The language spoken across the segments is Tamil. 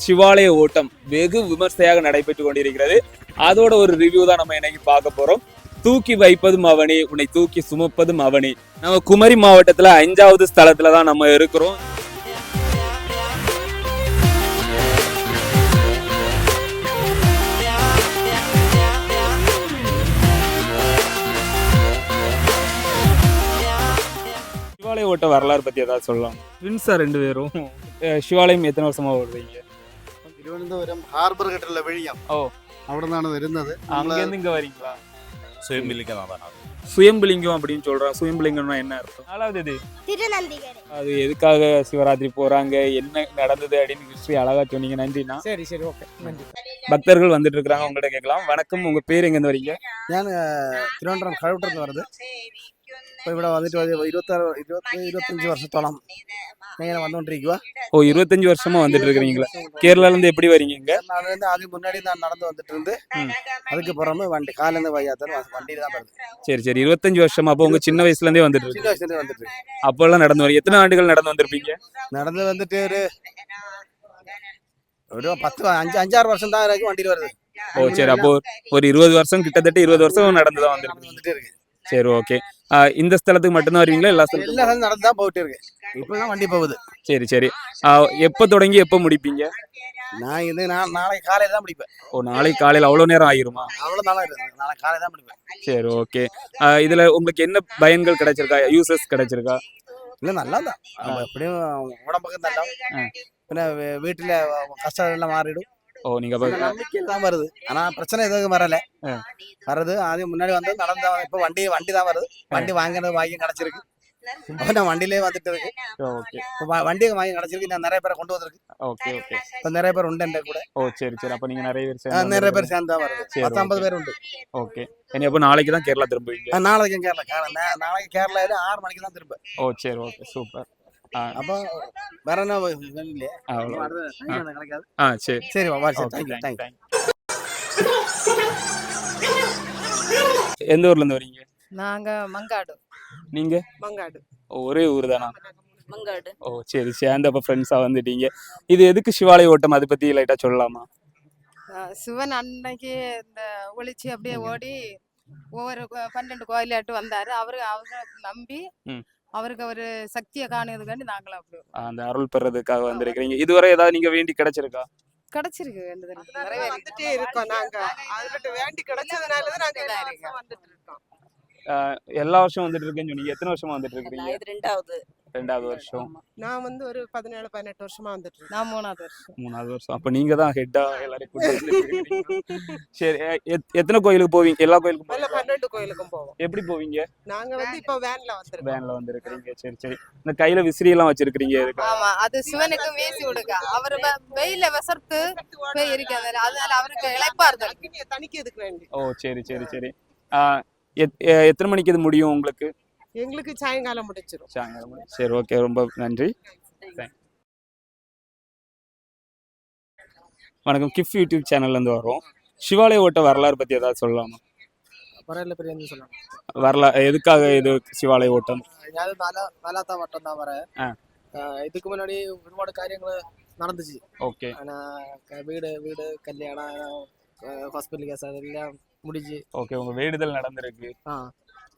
சிவாலய ஓட்டம் வெகு விமர்சையாக நடைபெற்று கொண்டிருக்கிறது. அதோட ஒரு ரிவ்யூ தான் நம்ம இன்னைக்கு பார்க்க போறோம். தூக்கி வைப்பதும் அவனி உன்னை தூக்கி சுமப்பதும் அவனி. நம்ம குமரி மாவட்டத்துல அஞ்சாவது ஸ்தலத்துல தான் நம்ம இருக்கிறோம். சிவாலய ஓட்ட வரலாறு பத்தி ஏதாவது சொல்லலாம்? ட்வின்ஸா ரெண்டு பேரும்? சிவாலயம் எத்தனை வருஷமா ஓடுறீங்க തിരുവനന്തപുരം ഹാർബർ കെട്ടുള്ള വഴിയാണ് ഓ. അവിടെ നിന്നാണ് വരുന്നത് നമ്മള് அங்கேருந்து இங்க வரீங்களா சுயம்பிலிக்கதான் சுயம்புலிங்கம் அப்படின்னு சொல்றான் சுயம்புலிங்கம்னா என்ன அர்த்தம் நாலாவது இது திருநந்திகரை அது எதுக்காக சிவராத்திரி போறாங்க என்ன நடந்தது அப்படின்னு ஹிஸ்டரி அழகா சொன்னீங்க நன்றிண்ணா சரி சரி ஓகே நன்றி பக்தர்கள் வந்துட்டு இருக்காங்க உங்கள்ட்ட கேட்கலாம் வணக்கம் உங்க பேர் எங்க இருந்து வரீங்க ഞാൻ തിരുവനന്തപുരം കഴവട്ടത്ത് വരുന്നത് இப்போ ഇവിടെ വന്നിട്ട് ഇരുപത്താറ് இருபத்தி ഇരുപത്തഞ്ച് വർഷത്തോളം ഇങ്ങനെ വന്നുകൊണ്ടിരിക്കുക ஓ இருபத்தஞ்சு வருஷமா வந்துட்டு இருக்கிறீங்களா கேரளால இருந்து எப்படி வரீங்க நான் வந்து அதுக்கு முன்னாடி நான் நடந்து வந்துட்டு இருந்து அதுக்கு பிறகு வண்டி காலேருந்து வையாத்தான் வண்டி தான் வருது. சரி சரி. இருபத்தஞ்சு வருஷமா அப்போ உங்க சின்ன வயசுல இருந்தே வந்துட்டு இருக்கு சின்ன வயசுலேருந்து வந்துட்டு இருக்கு. அப்பெல்லாம் நடந்து வரீங்க. எத்தனை ஆண்டுகள் நடந்து வந்திருப்பீங்க? நடந்து வந்துட்டு ஒரு ஒரு பத்து வ- அஞ்சு அஞ்சாறு வருஷம் தான் வரைக்கும் வண்டியில் வருது. ஓ சரி. அப்போ ஒரு இருபது வருஷம் கிட்டத்தட்ட இருபது வருஷம் நடந்து தான் நடந்து இருக்கு. சரி ஓகே. இந்த ஸ்தலத்துக்கு மட்டும்தான் வருவீங்களா? எல்லா எல்லா இடமும் நடந்து தான் போயிட்டு இருக்கு இப்போலாம் வண்டி போகுது. சரி சரி. எப்போ தொடங்கி எப்போ முடிப்பீங்க? நான் இது நான் நாளைக்கு காலையில் தான் முடிப்பேன். ஓ நாளைக்கு காலையில் அவ்வளோ நேரம் ஆயிருமா? அவ்வளோ நாளாக இருக்குது நாளைக்கு காலையில் தான் முடிப்பேன். சரி ஓகே. இதுல உங்களுக்கு என்ன பயன்கள் கிடைச்சிருக்கா? யூசஸ் கிடைச்சிருக்கா? இல்லை நல்லா தான் எப்படியும் உடம்புக்கு நல்லா. பின்ன வீட்டுல கஷ்டம் எல்லாம் மாறிடும். ஓ நீங்க நம்பிக்கையில தான் வருது. ஆனா பிரச்சனை எதுவும் வரல. வருது அது முன்னாடி வந்து நடந்தா இப்ப வண்டி வண்டி தான் வருது. வண்டி வாங்கினது வாங்கி கிடைச்சிருக்கு நான் வண்டியிலே வந்துட்டு இருக்கு. வண்டி வாங்கி கிடைச்சிருக்கு நான் நிறைய பேரை கொண்டு வந்திருக்கு. Okay okay. இப்ப நிறைய பேர் உண்டு என்கிட்ட கூட. ஓ சரி சரி. அப்ப நீங்க நிறைய பேர் நிறைய பேர். சேர்ந்து தான் வருது. பத்து ஐம்பது. பேர் உண்டு. ஓகே. இனி அப்போ நாளைக்கு தான் கேரளா திரும்புவீங்க? நாளைக்கு கேரளா. கேரளா நாளைக்கு கேரளால ஆறு மணிக்கு தான் திரும்ப. ஓ சரி ஓகே. சூப்பர். அப்போ வேற என்ன இல்லையா அவ்வளோ ஆ. சரி. சரி வா சரி. ஓகே தேங்க்யூ தேங்க் தேங்க்யூ எந்த ஊர்ல இருந்து வரீங்க? நாங்க மங்காடு. நீங்க? மங்காடு. ஒரே ஊர் தானா மங்காடு. ஓ சரி சேர்ந்து அப்போ ஃப்ரெண்ட்ஸாக வந்துட்டீங்க. இது எதுக்கு சிவாலய ஓட்டம்? அதை பத்தி லைட்டா சொல்லலாமா? சிவன் அன்னைக்கு இந்த ஒளிச்சு அப்படியே ஓடி ஒவ்வொரு பன்னெண்டு கோயிலாட்டு வந்தாரு. அவரு அவங்க நம்பி. அவருக்கு ஒரு சக்தியை காணுறதுக்காண்டி நாங்களும் அப்படி அந்த அருள் பெறதுக்காக வந்திருக்கிறீங்க. இதுவரை ஏதாவது நீங்க வேண்டி கிடைச்சிருக்கா? கிடைச்சிருக்கு வேண்டுதல். நிறைய வந்துட்டே இருக்கோம் நாங்க. அதுகிட்ட வேண்டி நாங்க வருஷம் வந்துட்டு இருக்கோம். எல்லா வருஷம் வந்துட்டு இருக்கேன்னு சொன்னீங்க. எத்தனை வருஷமா வந்துட்டு இருக்கீங்க இது ரெண்டாவது. ரெண்டாவது வருஷம். நான் வந்து ஒரு பதினேழு பதினெட்டு வருஷமா வந்துட்டு நான் மூணாவது வருஷம். மூணாவது வருஷம். அப்ப நீங்க தான் ஹெட்டா எல்லாரையும் கூட்டிட்டு வந்திருக்கீங்க. சரி எத்தனை கோயிலுக்கு போவீங்க? எல்லா கோயிலுக்கும் போவீங்க? பன்னெண்டு கோயிலுக்கும் போவோம். எப்படி போவீங்க? நாங்க வந்து இப்ப வேன்ல வந்திருக்கோம். வேன்ல வந்திருக்கிறீங்க. சரி சரி. இந்த கையில விசிறி எல்லாம் வச்சிருக்கிறீங்க எதுக்கு? ஆமா அது சிவனுக்கு வீசி கொடுக்க அவரு வெயில விசர்த்து போய் இருக்காரு அதனால அவருக்கு இழைப்பா அக்னியை தணிக்கிறதுக்கு வேண்டி. ஓ சரி சரி சரி. எத்தனை மணிக்கு இது முடியும் உங்களுக்கு? எங்களுக்கு சாயங்காலம் முடிச்சிரும் சாயங்காலம் மணி. சரி ஓகே ரொம்ப நன்றி Thank- வணக்கம் கிஃப் யூடியூப் சேனல்ல இருந்து வரோம் சிவாலய ஓட்ட வரலாறு பத்தி ஏதாவது சொல்லலாமா പറയല്ല പേര് சொல்லலாம் வரலா எதுக்காக இது சிவாலய ஓட்டம் ഞാൻ നാല നാലാത്ത വട്ടം தான் வரேன் ஆ. ஆஹ் இதுக்கு முன்னாடி ஒருபாடு காரியங்கள் நடந்துச்சு ஓகே ஆனா க- வீடு வீடு கல்யாணம் ஹாஸ்பிட்டல் கேஸ் அதெல்லாம் முடிஞ்சு ஓகே உங்க வேண்டுதல் நடந்திருக்கு ஆ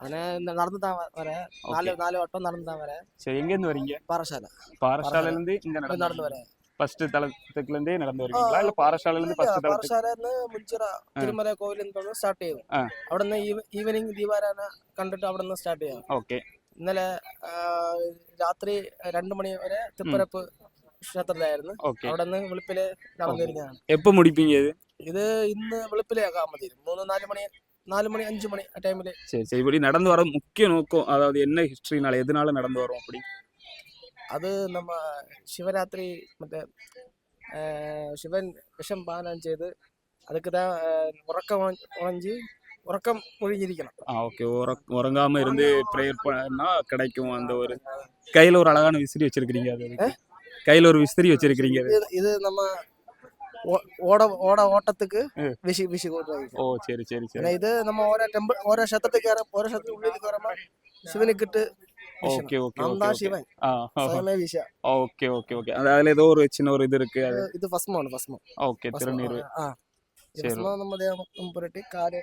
ஆனா இந்த நடந்து தான் வ- வரேன் நாலு நாலு வட்டம் நடந்து தான் வரேன் சரி எங்க இருந்து வரீங்க பாறசாலை பாரசாலையில இருந்து இங்க நடந்து நடந்து வரேன் ஃபர்ஸ்ட் தளத்துக்குல இருந்தே நடந்து வரீங்களா இல்ல பாரசாலையில இருந்து ஃபர்ஸ்ட் தளத்துக்கு പാറശാലന്ന് മുഞ്ചിറ തിരുമല കോവിലിൽ നിന്ന് സ്റ്റാർട്ട് ചെയ്യും ആ. അവിടെ നിന്ന് ഈവനിങ് ദീപാരാധന കണ്ടിട്ട് അവിടെ നിന്ന് സ്റ്റാർട്ട് ചെയ്യാം ஓகே ഇന്നലെ ആ, രാത്രി രണ്ടു മണി വരെ തിപ്പരപ്പ് ക്ഷേത്രത്തിലായിരുന്നു ஓகே അവിടെ നിന്ന് വെളുപ്പില് നടന്നിരുന്നതാണ് எப்போ முடிப்பீங்க இது ഇത് ഇന്ന് വെളുപ്പിലെ ആകാൻ മതി മൂന്ന് നാല് മണി நாலு மணி அஞ்சு மணி டைம்ல சரி சரி. இப்படி நடந்து வர முக்கிய நோக்கம் அதாவது என்ன ஹிஸ்டரினால எதனால நடந்து வரும் அப்படி? அது நம்ம சிவராத்திரி மற்ற சிவன் விஷம் பானம் செய்து அதுக்கு தான் உறக்கம் உழைஞ்சி உறக்கம் ஒழிஞ்சிருக்கணும். ஆ ஓகே. உறங்காம இருந்து ப்ரேயர் பண்ணா கிடைக்கும் அந்த ஒரு கையில் ஒரு அழகான விசிறி வச்சிருக்கிறீங்க அது கையில் ஒரு விசிறி வச்சிருக்கிறீங்க இது நம்ம ஓ- ஓட ஓட ஓட்டத்துக்கு ம். விசி விசி கொடுத்தாங்க ஓ சரி சரி சரி ஏன்னா இது நம்ம ഓരോ ടെമ്പിൾ ഓരോ ക്ഷേത്രത്തിൽ കയറാം ഓരോ ക്ഷേത്രത്തിൽ ഉള്ളിൽ കയറുമ്പോൾ ശിവനെ കിട്ട് ஓகே ஓகே நான் தான் சிவன் சுயமே விஷயம் ஓகே ஓகே ஓகே அதுல ஏதோ ஒரு சின்ன ஒரு இது இருக்கு அது ഇത് ഭസ്മമാണ് ഭസ്മം ஓகே திருநீர் ആ ഈ ശരി. ഭസ്മം നമ്മുടെ ദേഹം പുരട്ടി കാല്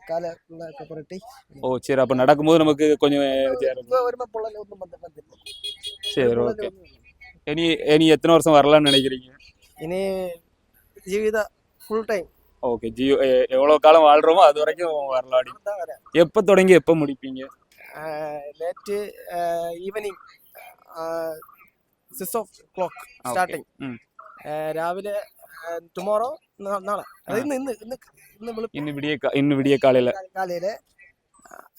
കാല് ഒക്കെ പുരട്ടി ஓ சரி அப்ப நடக்கும்போது நமக்கு கொஞ்சம் இதா இருக்கும். ഇപ്പൊ വരുമ്പോ പൊള്ളൽ ഒന്നും വന്ന് വന്നില്ല சரி പൊള്ളൽ ஓகே ഒന്നും ഇല്ല. இனி இனி எத்தனை வருஷம் வரலாம்னு நினைக்கிறீங்க ഇനി ജീവിത ഫുൾ ടൈം ஓகே ஜியோ எ- எவ்வளவு காலம் வாழ்றோமோ அது வரைக்கும் வரலாடி எப்ப தொடங்கி எப்ப முடிப்பீங்க late evening six of clock Okay. Starting ഉം. രാവിലെ ടുമോറോ നാളെ അത് ഇന്ന് ഇന്ന് ഇന്ന് ഇന്ന് വെളുപ്പ് இன்னும் விடிய கா- இன்னும் விடிய காலையில കാലയില്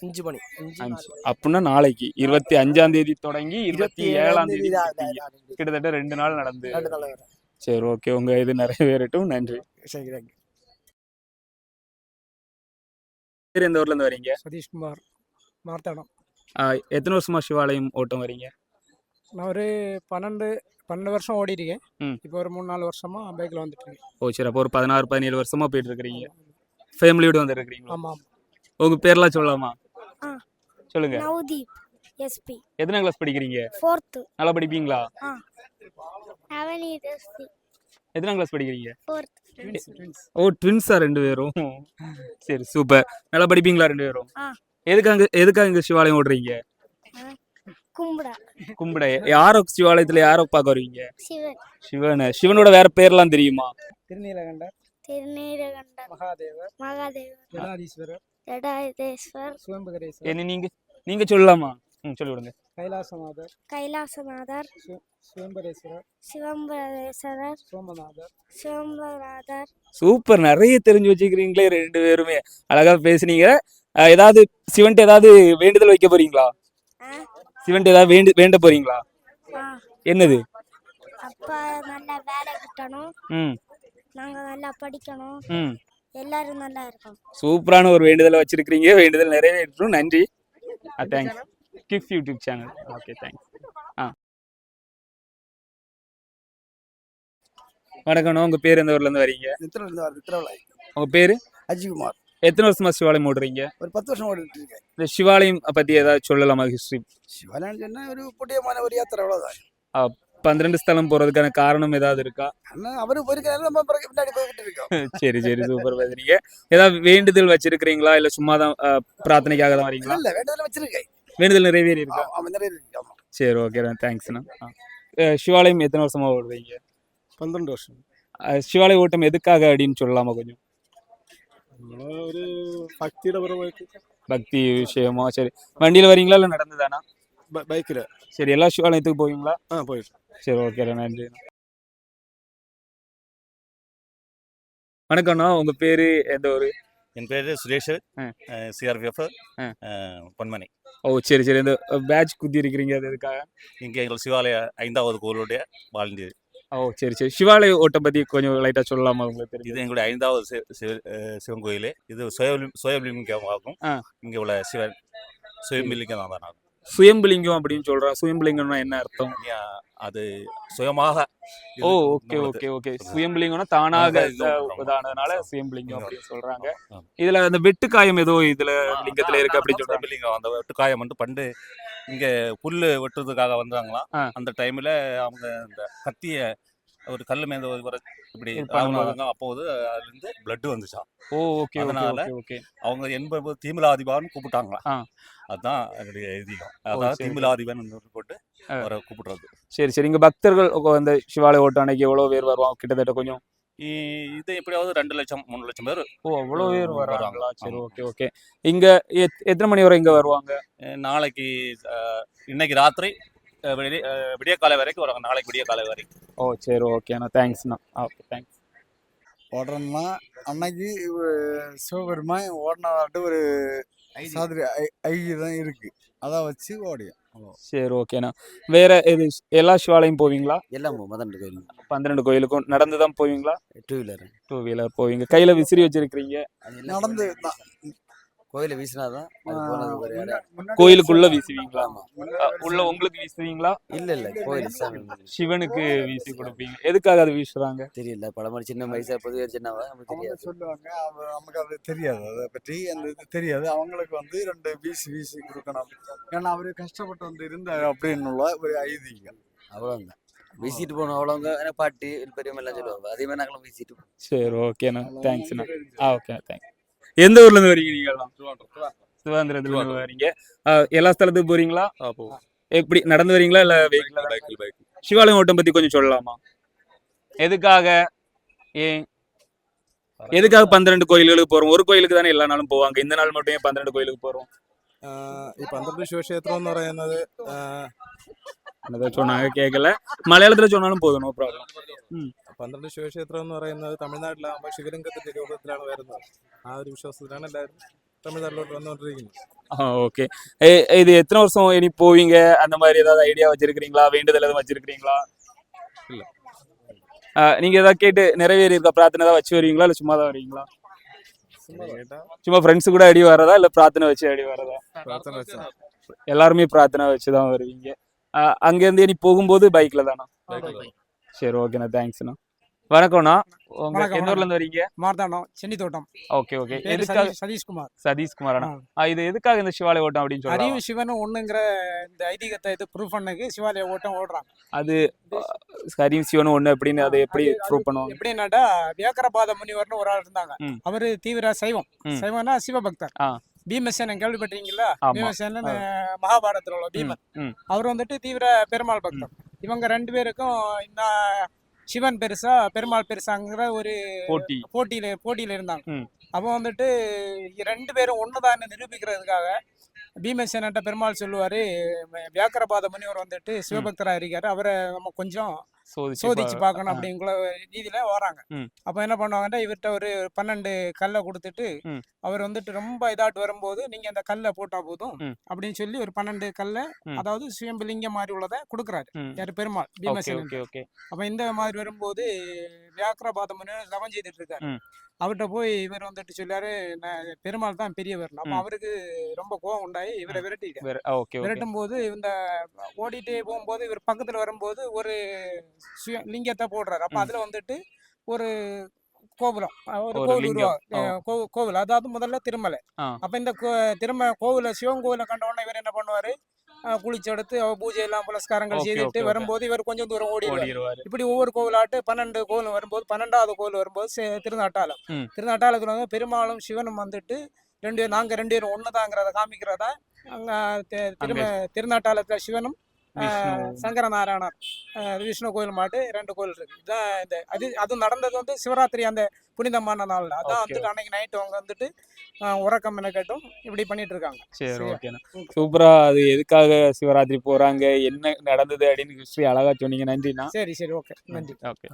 അഞ്ചു മണി അഞ്ച് அஞ்சு നാല് മണി. அப்படின்னா நாளைக்கு இருபத்தி அஞ்சாம் தேதி தொடங்கி இருபத்தி ஏழாம் தேதி രാ- முடிப்பீங்க. രാ- രാ- கிட்டத்தட்ட ரெண்டு நாள் நடந்து രണ്ട് നാളെ വരെ. சரி ஓகே உங்க இது நிறைய நிறைவேறட்டும். நன்றி. சரி தேங்க்யூ பேர் எந்த ஊர்லேருந்து வரீங்க? சதீஷ்குமார் மார்த்தாடம் எத்தனை வருஷமா சிவாலயம் ஓட்டம் வரீங்க? நான் ஒரு பன்னெண்டு பன்னெண்டு வருஷம் ஓடிருக்கேன். இருக்கேன் இப்போ ஒரு மூணு நாலு வருஷமா பைக்கில் வந்துட்டு இருக்கேன் ஓ சரி. அப்போ ஒரு பதினாறு பதினேழு வருஷமா போயிட்டு இருக்கிறீங்க ஃபேமிலியோட வந்துருக்கிறீங்க ஆமாம் உங்க பேர்லாம் சொல்லலாமா? சொல்லுங்க. நவதீப் எஸ்பி எத்தனை கிளாஸ் படிக்கிறீங்க? ஃபோர்த்து நல்லா படிப்பீங்களா? நவநீத் எஸ்பி எத்தனை கிளாஸ் படிக்கிறீங்க? ஓ ட்வின்ஸா ரெண்டு பேரும்? சரி சூப்பர் நல்லா படிப்பீங்களா ரெண்டு பேரும். எதுக்காக எதுக்காக இங்க சிவாலயம் ஓடுறீங்க? கும்படா. கும்பிட. யாரோ சிவாலயத்துல யாரோ பார்க்க வருவீங்க? சிவன். சிவன். சிவனோட வேற பேர்லாம் தெரியுமா? திருநீலகண்டர் திருநீலகண்டம் மகாதேவர். மகாதேவர். ஜடாயுதேஸ்வர் சுயம்பகரேஸ்வரர் என்ன நீங்க நீங்க சொல்லலாமா? ம் சொல்லி விடுங்க கைலாசநாதர் கைலாசநாதர் சு- சுயம்பரேஸ்வரர் சிவம்பரேஸ்வரர் சோமநாதர். சிவம்பரநாதர் சூப்பர். நிறைய தெரிஞ்சு வச்சுக்கிறீங்களே ரெண்டு பேருமே. அழகா பேசுனீங்க. ஏதாவது சிவன்ட்டு ஏதாவது வேண்டுதல் வைக்க போறீங்களா? சிவன்ட்டு ஏதாவது வேண்டு வேண்ட போறீங்களா? ஆ. என்னது? அப்பா நல்லா வேலை கிட்டணும். ம். நாங்கள் நல்லா படிக்கணும். ம். எல்லாரும் நல்லா இருக்கணும். சூப்பரான ஒரு வேண்டுதலை வச்சிருக்கிறீங்க. வேண்டுதல் நிறைவேற்றும் நன்றி. Thanks gift YouTube channel okay thanks ஆ. வணக்கம்ண்ணா உங்கள் பேர் எந்த ஊர்லேருந்து வரீங்க? திருவள்ளூர்லேருந்து வரது திருவள்ளாய் உங்கள் பேர்? அஜிகுமார் எத்தனை வருஷமா சிவாலயம் ஓடுறீங்க? ஒரு பத்து வருஷம் ஓடிட்டு இருக்கேன் இந்த சிவாலயம் பற்றி ஏதாவது சொல்லலாமா ஹிஸ்ட்ரி சிவாலயம் சொன்னா ஒரு புட்டியமான ஒரு யாத்திரை அவ்வளோதான் பன்னிரெண்டு ஸ்தலம் போறதுக்கான காரணம் ஏதாவது இருக்கா? அவரு போயிருக்காரு நம்ம பின்னாடி போய்கிட்டு இருக்கோம். சரி சரி சூப்பர் பேசுறீங்க ஏதாவது வேண்டுதல் வச்சிருக்கிறீங்களா? இல்ல சும்மா தான் பிரார்த்தனைக்காக தான் வரீங்களா? இல்ல வேண்டுதல் வச்சிருக்கேன். வேண்டுதல் நிறைவேறி சரி ஓகே தேங்க்ஸ்ண்ணா சிவாலயம் எத்தனை வருஷமா ஓடுவீங்க பன்னெண்டு வருஷம். சிவாலய ஓட்டம் எதுக்காக அப்படின்னு சொல்லலாமா கொஞ்சம்? ஒரு பக்தியோட பக்தி விஷயமா? சரி. வண்டியில் வரீங்களா இல்லை நடந்துதானா? பைக்கில் சரி எல்லா சிவாலயத்துக்கு போவீங்களா? ஆ போயிடுறோம் சரி ஓகே நன்றி. வணக்கம்ண்ணா உங்கள் பேர் எந்த ஒரு என் பேர் சுரேஷ். சிஆர்பிஎஃப். பொன்மனை ஓ சரி சரி. இந்த பேட்ச் குத்தி இருக்கிறீங்க அது எதுக்காக? இங்கே எங்கள் சிவாலய ஐந்தாவது கோவிலுடைய வாலண்டியர் ஓ சரி சரி. சிவாலய ஓட்டம் பத்தி கொஞ்சம் லைட்டா சொல்லலாமா உங்களுக்கு தெரியுது இது எங்களுடைய ஐந்தாவது சிவன் கோயில். இது சுயலிம் சுயலிங்கமாகும் ஆ. இங்கே உள்ள சிவன் சுயம்பிலிங்கம் தான் ஆகும் சுயம்புலிங்கம் அப்படின்னு சொல்றான் சுயம்புலிங்கம்னா என்ன அர்த்தம்? அது சுயமாக ஓ ஓகே ஓகே ஓகே. சுயம்புலிங்கம்னா தானாக. இதானதுனால. சுயம்புலிங்கம் அப்படின்னு சொல்றாங்க. இதுல அந்த வெட்டுக்காயம் ஏதோ இதுல லிங்கத்துல இருக்கு அப்படின்னு சொல்றாங்க. அந்த வெட்டுக்காயம் வந்து பண்டு இங்கே புல்லு வெட்டுறதுக்காக வந்தாங்களாம். அந்த டைமில் அவங்க இந்த கத்திய ஒரு கல் வர இப்படி அப்போது அதுலேருந்து பிளட் வந்துச்சாம். ஓ ஓகே அதனால ஓகே அவங்க என்பது தீமிலாதிபான்னு கூப்பிட்டாங்களாம். ஆ. அதான் என்னுடைய ஐதீகம். அதாவது. தீமிலாதிபன் போட்டு. அவரை கூப்பிடுறது. சரி சரி. இங்க பக்தர்கள் அந்த சிவாலய ஓட்டம் அன்னைக்கு எவ்வளவு பேர் வருவாங்க? கிட்டத்தட்ட கொஞ்சம். இது எப்படியாவது ரெண்டு லட்சம் மூணு லட்சம் பேர் ஓ அவ்வளவு பேர் வராங்களா? வராங்க. சரி. Okay okay. இங்க எத்- எத்தனை மணி வரை இங்க வருவாங்க? நாளைக்கு இன்னைக்கு ராத்திரி விடிய காலை வரைக்கும் வராங்க நாளைக்கு விடிய காலை வரைக்கும். ஓ சரி ஓகேண்ணா தேங்க்ஸ்ண்ணா ஓகே தேங்க்ஸ் ஓடுறோம்னா அன்னைக்கு சிவபெருமான் ஓடினதாட்டு ஒரு சாதிரி ஐ- ஐதீகம் இருக்கு. அதை வச்சு ஓடியும் சரி ஓகேண்ணா வேற இது எல்லா சிவாலயம் போவீங்களா? எல்லாம் போகும் மதன் கோயில் பன்னிரெண்டு கோயிலுக்கும் நடந்து தான் போவீங்களா? டூ வீலர் டூ வீலர் போவீங்க. கையில விசிறி வச்சிருக்கிறீங்க. நடந்து தான். கோயில வீசினாதான் கோயிலுக்குள்ள வீசுவீங்களா? உள்ள உங்களுக்கு வீசுவீங்களா? இல்ல இல்ல கோயில். சிவனுக்கு வீசி கொடுப்பீங்க. எதுக்காக அது வீசுறாங்க? தெரியல பழமொழி சின்ன வயசா பொதுவே சின்னவா தெரியாது. சொல்லுவாங்க நமக்கு அது தெரியாது அதை பற்றி அந்த இது தெரியாது. அவங்களுக்கு வந்து ரெண்டு வீசி வீசி கொடுக்கணும். ஏன்னா அவரு கஷ்டப்பட்டு வந்து இருந்தாரு அப்படின்னு உள்ள ஒரு ஐதீகம். அவ்வளவுதான். வீசிட்டு போனோம் அவ்வளவுங்க. ஏன்னா பாட்டி பெரியவங்க எல்லாம் சொல்லுவாங்க. அதே மாதிரி நாங்களும் வீசிட்டு போனோம் சரி ஓகேண்ணா தேங்க்ஸ்ண்ணா ஆ ஓகே தேங்க்ஸ் எந்த ஊர்ல இருந்து வரீங்க நீங்கெல்லாம் சுதந்திரத்துல இருந்து வரீங்க அஹ் எல்லா ஸ்தலத்துக்கும் போறீங்களா எப்படி நடந்து வரீங்களா இல்ல வெஹிக்கிள் சிவாலயம் ஓட்டம் பத்தி கொஞ்சம் சொல்லலாமா எதுக்காக ஏன் எதுக்காக பன்னிரண்டு கோயில்களுக்கு போறோம் ஒரு கோயிலுக்கு தானே எல்லா நாளும் போவாங்க இந்த நாள் மட்டும் ஏன் പന്ത്രണ്ട് கோயிலுக்கு போறோம் ഈ പന്ത്രണ്ട് ശിവക്ഷേത്രം എന്ന് പറയുന്നത് ആ, என்னதோ சொன்னாங்க கேட்கல மலையாளத்துல சொன்னாலும் போதும் நோ ப்ராப்ளம் പന്ത്രണ്ട് ശിവക്ഷേത്രം എന്ന് പറയുന്നത് തമിഴ്നാട്ടിലാകുമ്പോൾ ശിവലിംഗത്തിന്റെ രൂപത്തിലാണ് വരുന്നത് ആ ഒരു വിശ്വാസത്തിലാണ് എല്ലാവരും തമിഴ്നാട്ടിലോട്ട് വന്നുകൊണ്ടിരിക്കുന്നത് ஆ ஓகே இது எத்தனை வருஷம் இனி போவீங்க அந்த மாதிரி ஏதாவது ஐடியா வச்சிருக்கீங்களா வேண்டுதல் எதுவும் வச்சிருக்கீங்களா இல்ல. ஆ, நீங்க ஏதாவது கேட்டு நிறைவேறி இருக்க பிரார்த்தனை ஏதாவது வச்சு வருவீங்களா இல்ல சும்மா தான் வருவீங்களா കേട്ടാ சும்மா ஃப்ரெண்ட்ஸ் கூட அடி வரதா இல்ல பிரார்த்தனை வச்சு அடி வரதா പ്രാർത്ഥന വെച്ചാൽ எல்லாருமே பிரார்த்தனை வச்சு தான் வருவீங்க ஆ, அங்க இருந்து இனி போகும்போது பைக்ல தானா சரி ஓகேண்ணா தேங்க்ஸ்ண்ணா வணக்கம்ண்ணா உங்க வணக்கம், எந்த ஊர்ல இருந்து வரீங்க? மார்த்தாண்டம் சென்னி தோட்டம் ஓகே ஓகே பேரு எதுக்காக சதீஷ் சதீஷ்குமார். சதீஷ்குமார் அண்ணா. ஆ. இது எதுக்காக இந்த சிவாலய ஓட்டம் அப்படின்னு அறிவு சொல்றாங்க சிவனும் ஒண்ணுங்கிற இந்த ஐதீகத்தை இது ப்ரூஃப் பண்ணக்கு சிவாலய ஓட்டம் ஓடுறாங்க அது ஹரியும் சிவனும் ஒண்ணு அப்படின்னு அதை எப்படி ப்ரூவ் பண்ணுவாங்க? எப்படின்னாடா வியாக்கரபாத முனிவர்னு ஒரு ஆள் இருந்தாங்க. ம். அவரு தீவிர சைவம். ம். சைவம்னா சிவபக்தர். ஆ. பீமசேனன் கேள்விப்பட்டீங்களா ஆமா. பீமசேனன் மகாபாரதத்துல உள்ள பீமன். ம். அவர் வந்துட்டு தீவிர பெருமாள் பக்தர். இவங்க ரெண்டு பேருக்கும் இந்த சிவன் பெருசா பெருமாள் பெருசாங்கிற ஒரு போட்டி போட்டியில போட்டியில இருந்தாங்க. அப்போ வந்துட்டு ரெண்டு பேரும் ஒண்ணுதான் நிரூபிக்கிறதுக்காக பீமசேனன்ட்ட பெருமாள் சொல்லுவாரு வியாக்கரபாத முனிவர் வந்துட்டு சிவபக்தரா இருக்காரு அவரை நம்ம கொஞ்சம் சோதிச்சு பார்க்கணும். அப்படிங்கிற ரீதியில வராங்க. அப்ப என்ன பண்ணுவாங்கன்னா இவர்கிட்ட ஒரு பன்னெண்டு கல்லை கொடுத்துட்டு. அவர் வந்துட்டு ரொம்ப இதாட்டு வரும்போது நீங்க அந்த கல்லை போட்டா போதும். அப்படின்னு சொல்லி ஒரு பன்னெண்டு கல்லை. அதாவது சுயம்பலிங்கம் மாதிரி உள்ளதை கொடுக்குறாரு. யாரு பெருமாள் ஓகே அப்ப இந்த மாதிரி வரும்போது வியாக்கிரபாத முனிவர் தவம் செய்துட்டு இருக்காரு. அவர்கிட்ட போய் இவர் வந்துட்டு சொல்லாரு நான் பெருமாள் தான் பெரியவர். அப்ப. அவருக்கு ரொம்ப கோவம் உண்டாயி இவரை ஓகே விரட்டும் போது இந்த ஓடிட்டே போகும்போது இவர் பக்கத்துல வரும்போது ஒரு லிங்கத்தை போடுறாரு. அப்ப. அதுல வந்துட்டு ஒரு கோபுரம் ஒரு கோவில் கோவில். அதாவது முதல்ல திருமலை. அப்ப இந்த கோ- திரும கோவில சிவன் கோவில கண்ட உடனே இவர் என்ன பண்ணுவாரு? குளிச்சு எடுத்து பூஜை எல்லாம் புலஸ்காரங்கள் செய்துட்டு. வரும்போது இவர் கொஞ்சம் தூரம் ஓடி ஓடிடுவாரு இப்படி ஒவ்வொரு கோவிலாட்டு பன்னெண்டு கோவில் வரும்போது பன்னெண்டாவது கோவில் வரும்போது திருநாட்டாலம் ம். திருநாட்டாளத்துல வந்து பெருமாளும் சிவனும் வந்துட்டு ரெண்டு பேரும் நாங்க ரெண்டு பேரும் ஒண்ணுதாங்கிறத காமிக்கிறதா அங்க தெ- திரும திருநாட்டாளத்துல சிவனும் ஆஹ், விஷ்ணு. கோயில் மாட்டு ரெண்டு கோயில் இருக்கு. இதான் இந்த அது அது நடந்தது வந்து சிவராத்திரி அந்த புனிதமான நாள்ல அதான் வந்துட்டு அன்னைக்கு நைட்டு அவங்க வந்துட்டு உறக்கம் கட்டும் இப்படி பண்ணிட்டு இருக்காங்க. சரி? ஓகேண்ணா சூப்பரா அது எதுக்காக சிவராத்திரி போறாங்க என்ன நடந்தது அப்படின்னு ஹிஸ்டரி அழகா சொன்னீங்க. நன்றிண்ணா. சரி சரி ஓகே நன்றி. ஓகே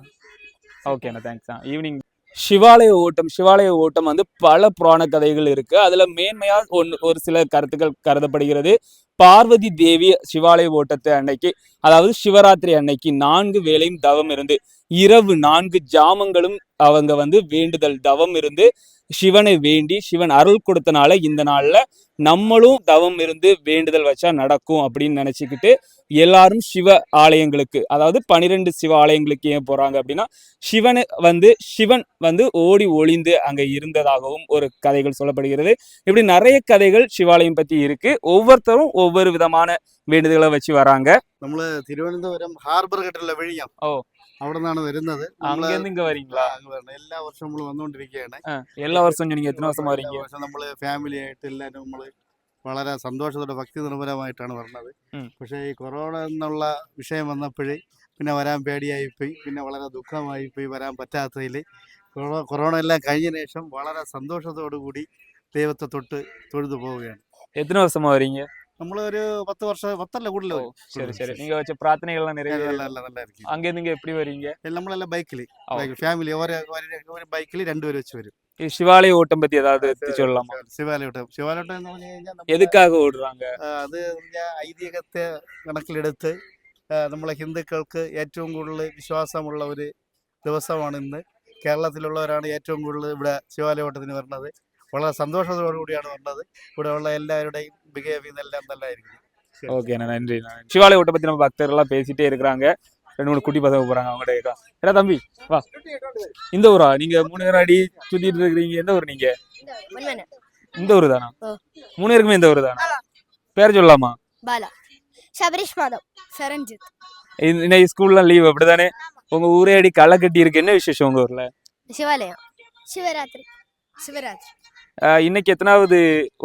ஓகேண்ணா தேங்க்ஸ்ண்ணா ஈவினிங் சிவாலய ஓட்டம் சிவாலய ஓட்டம் வந்து பல புராண கதைகள் இருக்கு. அதுல மேன்மையா ஒன்று ஒரு சில கருத்துக்கள் கருதப்படுகிறது. பார்வதி தேவி சிவாலய ஓட்டத்தை அன்னைக்கு அதாவது சிவராத்திரி அன்னைக்கு நான்கு வேளையும் தவம் இருந்து இரவு நான்கு ஜாமங்களும் அவங்க வந்து வேண்டுதல் தவம் இருந்து சிவனை வேண்டி சிவன் அருள் கொடுத்தனால இந்த நாள்ல நம்மளும் தவம் இருந்து வேண்டுதல் வச்சா நடக்கும் அப்படின்னு நினைச்சுக்கிட்டு எல்லாரும் சிவ ஆலயங்களுக்கு அதாவது பனிரெண்டு சிவ ஆலயங்களுக்கு ஏன் போறாங்க அப்படின்னா சிவனை வந்து சிவன் வந்து ஓடி ஒளிந்து அங்க இருந்ததாகவும் ஒரு கதைகள் சொல்லப்படுகிறது இப்படி நிறைய கதைகள் சிவாலயம் பத்தி இருக்கு ஒவ்வொருத்தரும் ஒவ்வொரு விதமான வேண்டுதலை வச்சு வராங்க നമ്മള് തിരുവനന്തപുരം ഹാർബർ കെട്ടുള്ള വഴിയാണ് ഓ. അവിടെ നിന്നാണ് വരുന്നത് அங்க നമ്മള് இருந்து இங்க வரீங்களா ആ, അങ്ങ് വരണം. എല്ലാ വർഷവും നമ്മൾ വന്നുകൊണ്ടിരിക്കുകയാണ് ஆ, எல்லா வருஷம் நீங்க எத்தனை வருஷமா എല്ലാ வரீங்க വർഷവും നമ്മള് ഫാമിലി ആയിട്ട് എല്ലാവരും നമ്മള് വളരെ സന്തോഷത്തോടെ ഭക്തി നിർഭരമായിട്ടാണ് വരുന്നത് ഉം. പക്ഷേ ഈ കൊറോണ എന്നുള്ള വിഷയം വന്നപ്പോഴേ പിന്നെ വരാൻ പേടിയായിപ്പോയി പിന്നെ വളരെ ദുഃഖമായിപ്പോയി വരാൻ പറ്റാത്തതിൽ കൊറോണ എല്ലാം കഴിഞ്ഞതിന് ശേഷം വളരെ സന്തോഷത്തോടു കൂടി ദൈവത്തെ തൊട്ട് തൊഴുതു പോവുകയാണ് எத்தனை வருஷமா வரீங்க നമ്മളൊരു പത്ത് വർഷം പത്തല്ല കൂടുതൽ ஓ, சரி சரி நீங்க வச்ச பிரார்த்தனைகள் எல்லாம் நிறைய നല്ല നല്ല നല്ലതായിരിക്കും அங்க இருந்து இங்க எப்படி வரீங்க നമ്മളെല്ലാം ബൈക്കിൽ ഓ. ഫാമിലി ഒരു ഒരു- ഒരു ബൈക്കിൽ രണ്ടുപേര് വെച്ച് വരും இது சிவாலய ஓட்டம் பத்தி ஏதாவது எடுத்து சொல்லலாமா ശിവാലയോട്ടം ശിവാലയോട്ടം എന്ന് പറഞ്ഞു കഴിഞ്ഞാൽ നമ്മള് எதுக்காக ஓடுறாங்க ആ, അത് പറഞ്ഞാൽ ഐതിഹ്യത്തെ കണക്കിലെടുത്ത് ആ, നമ്മളെ ഹിന്ദുക്കൾക്ക് ഏറ്റവും കൂടുതൽ വിശ്വാസമുള്ള ഒരു ദിവസമാണ് ഇന്ന് കേരളത്തിലുള്ളവരാണ് ഏറ്റവും കൂടുതൽ ഇവിടെ ശിവാലയോട്ടത്തിന് വരുന്നത് വളരെ സന്തോഷത്തോടു കൂടിയാണ് വന്നത് ഇവിടെ ഉള്ള എല്ലാവരുടെയും ബിഹേവിയർ എല്ലാം നല്ലതായിരിക്കും ஓகேண்ணா நன்றிண்ணா சிவாலய ஓட்ட பத்தி நம்ம பக்தர்கள் எல்லாம் பேசிட்டே இருக்கிறாங்க ரெண்டு மூணு குட்டி பசங்க போறாங்க அவங்க கேட்கா ஏடா தம்பி வா இந்த ஊரா நீங்க மூணு பேரும் அடி சுத்திட்டு இருக்கிறீங்க எந்த ஊர் நீங்க இந்த ஊர் தானா ஓ. மூணு பேருக்குமே இந்த ஊர் தானா பேர் சொல்லலாமா பாலா சபரிஷ் மாதவ் சரண்ஜித் இந்த- இன்னைக்கு ஸ்கூல்லாம் லீவ் அப்படிதானே உங்க ஊரே அடி களை கட்டி இருக்கு என்ன விசேஷம் உங்க ஊர்ல சிவாலயம் சிவராத்திரி சிவராத்திரி ஆஹ் இன்னைக்கு எத்தனாவது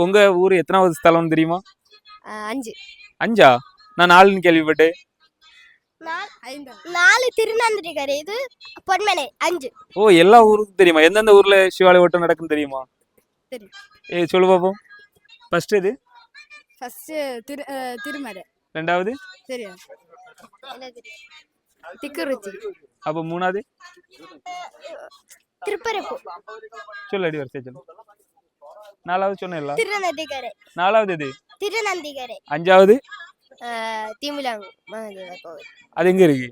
உங்க ஊர் எத்தனாவது ஸ்தலம் தெரியுமா அஞ்சு அஞ்சா நான் நாலுன்னு கேள்விப்பட்டேன் நாலு திருநந்திரிகரை இது பொன்மனை அஞ்சு ஓ எல்லா ஊருக்கும் தெரியுமா எந்தெந்த ஊர்ல சிவாலய ஓட்டம் நடக்கும் தெரியுமா. ஏ சொல்லு பாப்போம் ஃபர்ஸ்ட் இது ஃபர்ஸ்ட் திரு திருமறை ரெண்டாவது தெரியும் திக்குறிச்சி அப்ப மூணாவது திருப்பரப்பு சொல்லு அடி வரிசை சொல்லு நாலாவது சொன்னேன்ல திருநந்திகரை நாலாவது இது திருநந்திகரை அஞ்சாவது அது எங்க இருக்கு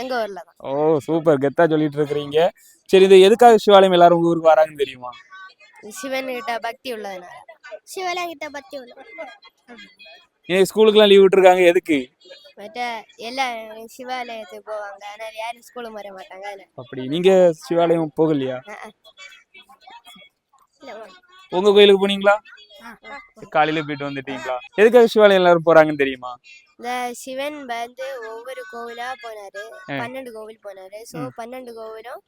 எங்க ஊர்ல ஓ சூப்பர் கெத்தா சொல்லிட்டு இருக்கிறீங்க சரி இது எதுக்காக சிவாலயம் எல்லாரும் உங்க ஊருக்கு வராங்கன்னு தெரியுமா சிவன் கிட்ட பக்தி உள்ளதுனால சிவன் கிட்ட பக்தி உள்ள இன்னைக்கு ஸ்கூலுக்குலாம் லீவ் விட்டுருக்காங்க எதுக்கு மற்ற எல்லாம் சிவாலயத்துக்கு போவாங்க ஆனால் யாரும் ஸ்கூலுக்கு வர மாட்டாங்க அப்படி நீங்க சிவாலயம் போகலையா உங்க கோயிலுக்கு போனீங்களா? காலையில போயிட்டு வந்துட்டீங்களா? எதுக்காக சிவாலயம் எல்லாரும் போறாங்கன்னு தெரியுமா? இந்த சிவன் வந்து ஒவ்வொரு கோவிலா போனாரு. பன்னெண்டு கோவில் போனாரு. சோ. பன்னெண்டு கோவிலும்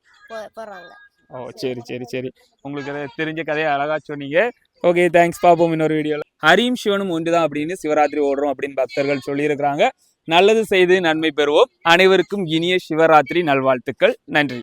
போறாங்க. ஓ சரி சரி சரி. உங்களுக்கு தெரிஞ்ச கதையை அழகா சொன்னீங்க. ஓகே தேங்க்ஸ் பார்ப்போம் இன்னொரு வீடியோவில் ஹரியும் சிவனும் ஒன்றுதான் அப்படின்னு சிவராத்திரி ஓடுறோம் அப்படின்னு பக்தர்கள் சொல்லியிருக்கிறாங்க. நல்லது செய்து நன்மை பெறுவோம். அனைவருக்கும் இனிய சிவராத்திரி நல்வாழ்த்துக்கள். நன்றி.